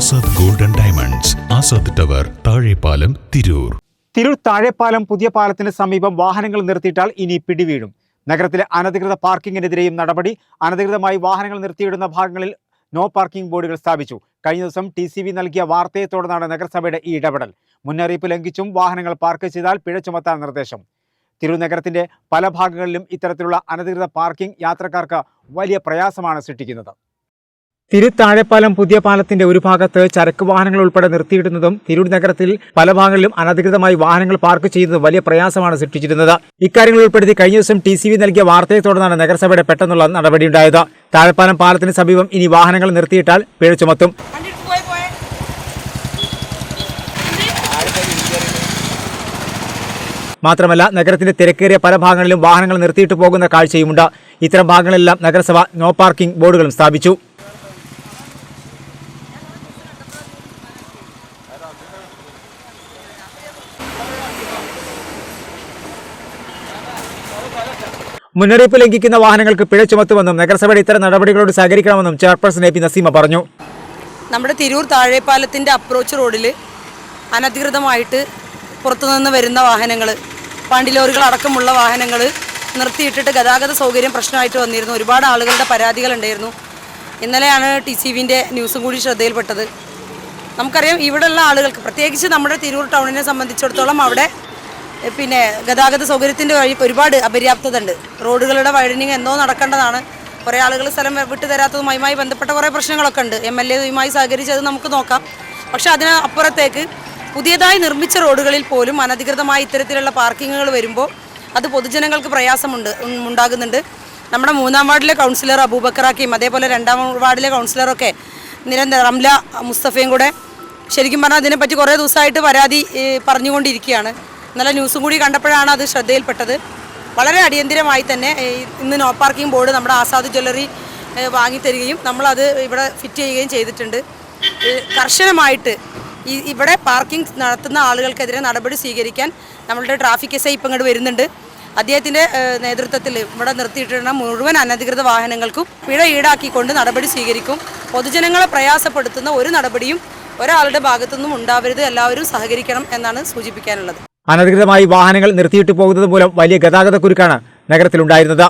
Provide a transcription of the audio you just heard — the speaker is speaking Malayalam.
Azad golden diamonds Azad tower Thazhepalam Tirur. Tirur Thazhepalam പുതിയ പാലത്തിന് സമീപം വാഹനങ്ങൾ നിർത്തിയിട്ടാൽ ഇനി പിടിവീഴും. നഗരത്തിലെ അനധികൃത പാർക്കിങ്ങിനെതിരെയും നടപടി അനധികൃതമായി വാഹനങ്ങൾ നിർത്തിയിടുന്ന ഭാഗങ്ങളിൽ നോ പാർക്കിംഗ് ബോർഡുകൾ സ്ഥാപിച്ചു. കഴിഞ്ഞ ദിവസം ടി സി ബി നൽകിയ വാർത്തയെ തുടർന്നാണ് നഗരസഭയുടെ ഈ ഇടപെടൽ. മുന്നറിയിപ്പ് ലംഘിച്ചും വാഹനങ്ങൾ പാർക്ക് ചെയ്താൽ പിഴ ചുമത്താൻ നിർദ്ദേശം. തിരൂർ നഗരത്തിന്റെ പല ഭാഗങ്ങളിലും ഇത്തരത്തിലുള്ള അനധികൃത പാർക്കിംഗ് യാത്രക്കാർക്ക് വലിയ പ്രയാസമാണ് സൃഷ്ടിക്കുന്നത്. തിരുത്താഴെപ്പാലം പുതിയ പാലത്തിന്റെ ഒരു ഭാഗത്ത് ചരക്ക് വാഹനങ്ങൾ ഉൾപ്പെടെ നിർത്തിയിടുന്നതും തിരൂർ നഗരത്തിൽ പല ഭാഗങ്ങളിലും അനധികൃതമായി വാഹനങ്ങൾ പാർക്ക് ചെയ്യുന്നതും വലിയ പ്രയാസമാണ് സൃഷ്ടിച്ചിരുന്നത്. ഇക്കാര്യങ്ങൾ ഉൾപ്പെടുത്തി കഴിഞ്ഞ ദിവസം ടി സി നൽകിയ വാർത്തയെ തുടർന്നാണ് നഗരസഭയുടെ പെട്ടെന്നുള്ള നടപടിയുണ്ടായത്. താഴെപ്പാലം പാലത്തിന് സമീപം ഇനി വാഹനങ്ങൾ നിർത്തിയിട്ടാൽ പിഴ ചുമത്തും. മാത്രമല്ല നഗരത്തിന്റെ തിരക്കേറിയ പല ഭാഗങ്ങളിലും വാഹനങ്ങൾ നിർത്തിയിട്ട് പോകുന്ന കാഴ്ചയുമുണ്ട്. ഇത്തരം ഭാഗങ്ങളിലെല്ലാം നഗരസഭ നോ പാർക്കിംഗ് ബോർഡുകളും സ്ഥാപിച്ചു. മുന്നറിയിപ്പ് ലംഘിക്കുന്ന വാഹനങ്ങൾക്ക് പിഴ ചുമത്തുമെന്നും നഗരസഭയുടെ ഇത്തരം നടപടികളോട് സഹകരിക്കണമെന്നും ചെയർപേഴ്സൺ എ പി നസീമ പറഞ്ഞു. നമ്മുടെ തിരൂർ താഴെപ്പാലത്തിന്റെ അപ്രോച്ച് റോഡിൽ അനധികൃതമായിട്ട് പുറത്തുനിന്ന് വരുന്ന വാഹനങ്ങൾ പാണ്ടിലോറികൾ അടക്കമുള്ള വാഹനങ്ങൾ നിർത്തിയിട്ടിട്ട് ഗതാഗത സൗകര്യം പ്രശ്നമായിട്ട് വന്നിരുന്നു. ഒരുപാട് ആളുകളുടെ പരാതികൾ ഉണ്ടായിരുന്നു. ഇന്നലെയാണ് ടി സി വിന്റെ ന്യൂസും കൂടി ശ്രദ്ധയിൽപ്പെട്ടത്. നമുക്കറിയാം ഇവിടെയുള്ള ആളുകൾക്ക് പ്രത്യേകിച്ച് നമ്മുടെ തിരൂർ ടൗണിനെ സംബന്ധിച്ചിടത്തോളം അവിടെ പിന്നെ ഗതാഗത സൗകര്യത്തിന്റെ വഴി ഒരുപാട് അപര്യാപ്തത ഉണ്ട് റോഡുകളുടെ വൈഡനിങ് എന്തോ നടക്കേണ്ടതാണ്. കുറേ ആളുകൾ സ്ഥലം വിട്ടു തരാത്തതുമായി ബന്ധപ്പെട്ട കുറേ പ്രശ്നങ്ങളൊക്കെ ഉണ്ട്. എം എൽ എയുമായി സഹകരിച്ച് അത് നമുക്ക് നോക്കാം. പക്ഷേ അതിന് അപ്പുറത്തേക്ക് പുതിയതായി നിർമ്മിച്ച റോഡുകളിൽ പോലും അനധികൃതമായ ഇത്തരത്തിലുള്ള പാർക്കിങ്ങുകൾ വരുമ്പോൾ അത് പൊതുജനങ്ങൾക്ക് പ്രയാസമുണ്ട് ഉണ്ടാകുന്നുണ്ട്. നമ്മുടെ മൂന്നാം വാർഡിലെ കൗൺസിലർ അബൂബക്കറാക്കിയും അതേപോലെ രണ്ടാം വാർഡിലെ കൗൺസിലറൊക്കെ നിരന്തരം റംല മുസ്തഫയും കൂടെ ശരിക്കും പറഞ്ഞാൽ അതിനെപ്പറ്റി കുറേ ദിവസമായിട്ട് പരാതി പറഞ്ഞുകൊണ്ടിരിക്കുകയാണ്. ഇന്നലെ ന്യൂസും കൂടി കണ്ടപ്പോഴാണ് അത് ശ്രദ്ധയിൽപ്പെട്ടത്. വളരെ അടിയന്തിരമായി തന്നെ ഇന്ന് നോ പാർക്കിംഗ് ബോർഡ് നമ്മുടെ ആസാദ് ജ്വല്ലറി വാങ്ങിത്തരികയും നമ്മളത് ഇവിടെ ഫിറ്റ് ചെയ്യുകയും ചെയ്തിട്ടുണ്ട്. കർശനമായിട്ട് ഈ ഇവിടെ പാർക്കിംഗ് നടത്തുന്ന ആളുകൾക്കെതിരെ നടപടി സ്വീകരിക്കാൻ നമ്മളുടെ ട്രാഫിക് എസ് ഐ ഇപ്പം ഇങ്ങോട്ട് വരുന്നുണ്ട്. അദ്ദേഹത്തിന്റെ നേതൃത്വത്തിൽ ഇവിടെ നിർത്തിയിട്ടുള്ള മുഴുവൻ അനധികൃത വാഹനങ്ങൾക്കും പിഴ ഈടാക്കിക്കൊണ്ട് നടപടി സ്വീകരിക്കും. പൊതുജനങ്ങളെ പ്രയാസപ്പെടുത്തുന്ന ഒരു നടപടിയും ഒരാളുടെ ഭാഗത്തുനിന്നും ഉണ്ടാവരുത്. എല്ലാവരും സഹകരിക്കണം എന്നാണ് സൂചിപ്പിക്കാനുള്ളത്. അനധികൃതമായി വാഹനങ്ങൾ നിർത്തിയിട്ട് പോകുന്നത് മൂലം വലിയ ഗതാഗത കുരുക്കാണ് നഗരത്തിലുണ്ടായിരുന്നത്.